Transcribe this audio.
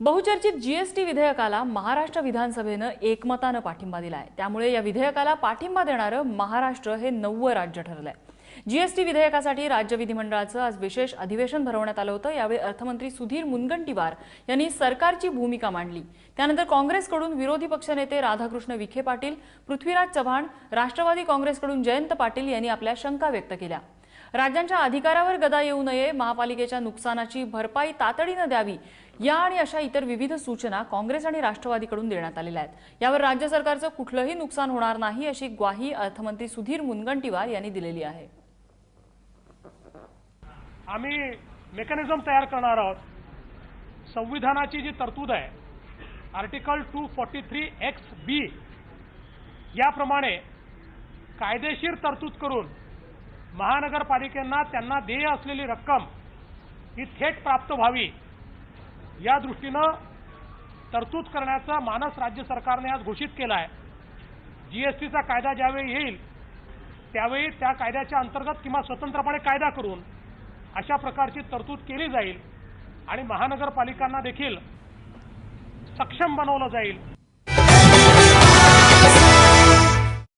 बहुचर्चित जीएसटी विधेयकाला महाराष्ट्र विधानसभेनं एकमतानं पाठिंबा दिलाय. त्यामुळे या विधेयकाला पाठिंबा देणारं महाराष्ट्र हे नववं राज्य ठरलंय. जीएसटी विधेयकासाठी राज्य विधिमंडळाचं आज विशेष अधिवेशन भरवण्यात आलं होतं. यावेळी अर्थमंत्री सुधीर मुनगंटीवार यांनी सरकारची भूमिका मांडली. त्यानंतर काँग्रेसकडून विरोधी पक्षनेते राधाकृष्ण विखे पाटील पृथ्वीराज चव्हाण राष्ट्रवादी काँग्रेसकडून जयंत पाटील यांनी आपल्या शंका व्यक्त केल्या. राज्यांच्या अधिकारावर गदा येऊ नये महापालिकेच्या नुकसानाची भरपाई तातडीनं द्यावी या आणि अशा इतर विविध सूचना काँग्रेस आणि राष्ट्रवादीकडून देण्यात आलेल्या आहेत. यावर राज्य सरकारचं कुठलंही नुकसान होणार नाही अशी ग्वाही अर्थमंत्री सुधीर मुनगंटीवार यांनी दिलेली आहे. आम्ही मेकॅनिझम तयार करणार आहोत. संविधानाची जी तरतूद आहे article two forty three X B याप्रमाणे कायदेशीर तरतूद करून महानगरपालिकांना त्यांना देय असलेली रक्कम ही थेट प्राप्त व्हावी या दृष्टीनं तरतूद करण्याचा मानस राज्य सरकारने आज घोषित केला आहे जीएसटीचा कायदा ज्यावेळी येईल त्यावेळी त्या कायद्याच्या अंतर्गत किंवा स्वतंत्रपणे कायदा करून अशा प्रकारची तरतूद केली जाईल आणि महानगरपालिकांना देखील सक्षम बनवलं जाईल.